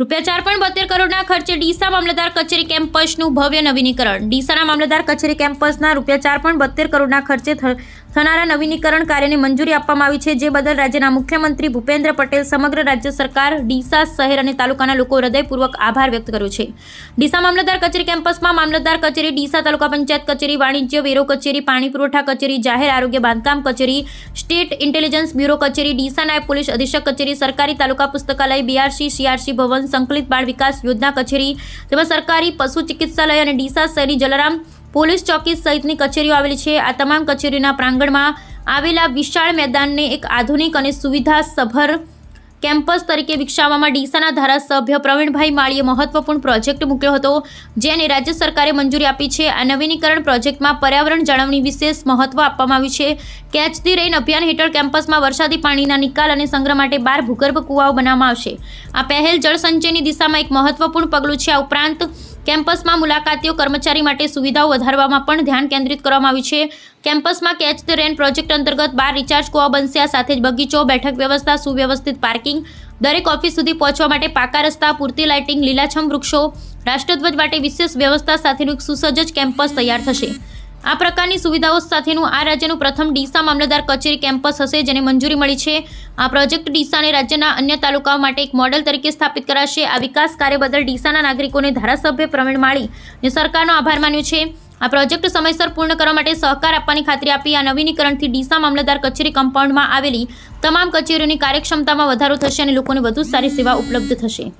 રૂપિયા ચાર પોઈન્ટ બોતેર કરોડના ખર્ચે ડીસા મામલતદાર કચેરી કેમ્પસનું ભવ્ય નવીનીકરણ. ડીસાના મામલતદાર કચેરી કેમ્પસના રૂપિયા ચાર પોઈન્ટ બોતેર કરોડના ખર્ચે થનારા નવીનીકરણ કાર્યને મંજૂરી આપવામાં આવી છે, જે બદલ રાજ્યના મુખ્યમંત્રી ભૂપેન્દ્ર પટેલ સમગ્ર રાજ્ય સરકાર, ડીસા શહેર અને તાલુકાના લોકો હૃદયપૂર્વક આભાર વ્યક્ત કર્યો છે. ડીસા મામલતદાર કચેરી કેમ્પસમાં મામલતદાર કચેરી, ડીસા તાલુકા પંચાયત કચેરી, વાણિજ્ય વેરો કચેરી, પાણી પુરવઠા કચેરી, જાહેર આરોગ્ય બાંધકામ કચેરી, સ્ટેટ ઇન્ટેલિજન્સ બ્યુરો કચેરી, ડીસા નાયબ પોલીસ અધિક્ષક કચેરી, સરકારી તાલુકા પુસ્તકાલય, બીઆરસી, સીઆરસી ભવન, સંકલિત બાળ વિકાસ યોજના કચેરી, તેમજ સરકારી પશુ ચિકિત્સાલય અને ડીસા શહેરી જલારામ પોલીસ ચોકી સહિતની કચેરીઓ આવેલી છે. આ તમામ કચેરીઓના પ્રાંગણમાં આવેલા વિશાળ મેદાનને એક આધુનિક અને સુવિધાસભર કેમ્પસ તરીકે વિકસાવવામાં ડીસાના ધારાસભ્ય પ્રવીણભાઈ માળીએ મહત્વપૂર્ણ પ્રોજેક્ટ મૂક્યો હતો, જેને રાજ્ય સરકારે મંજૂરી આપી છે. આ નવીનીકરણ પ્રોજેક્ટમાં પર્યાવરણ જાળવણી વિશેષ મહત્વ આપવામાં આવ્યું છે. કેચ ધી રેઇન અભિયાન હેઠળ કેમ્પસમાં વરસાદી પાણીના નિકાલ અને સંગ્રહ માટે બાર ભૂગર્ભ કુવાઓ બનાવવામાં આવશે. આ પહેલ જળસંચયની દિશામાં એક મહત્વપૂર્ણ પગલું છે. આ ઉપરાંત કેમ્પસમાં મુલાકાતીઓ કર્મચારી માટે સુવિધાઓ વધારવામાં પણ ધ્યાન કેન્દ્રિત કરવામાં આવ્યું છે. કેમ્પસમાં કેચ ધ રેન પ્રોજેક્ટ અંતર્ગત બાર રિચાર્જ કુવા બનશે. આ સાથે જ બગીચો, બેઠક વ્યવસ્થા, સુવ્યવસ્થિત પાર્કિંગ, દરેક ઓફિસ સુધી પહોંચવા માટે પાકા રસ્તા, પૂરતી લાઇટિંગ, લીલાછમ વૃક્ષો, રાષ્ટ્રધ્વજ માટે વિશેષ વ્યવસ્થા સાથેનું એક સુસજ્જ કેમ્પસ તૈયાર થશે. આ પ્રકારની સુવિધાઓ સાથેનું આ રાજ્યનું પ્રથમ ડીસા મામલતદાર કચેરી કેમ્પસ હશે જેને મંજૂરી મળી છે. આ પ્રોજેક્ટ ડીસાને રાજ્યના અન્ય તાલુકાઓ માટે એક મોડેલ તરીકે સ્થાપિત કરાશે. આ વિકાસ કાર્ય બદલ ડીસાના નાગરિકોને ધારાસભ્ય પ્રવીણ માળી અને સરકારનો આભાર માન્યો છે. આ પ્રોજેક્ટ સમયસર પૂર્ણ કરવા માટે સહકાર આપવાની ખાતરી આપી આ નવીનીકરણથી ડીસા મામલતદાર કચેરી કમ્પાઉન્ડમાં આવેલી તમામ કચેરીઓની કાર્યક્ષમતામાં વધારો થશે અને લોકોને વધુ સારી સેવા ઉપલબ્ધ થશે.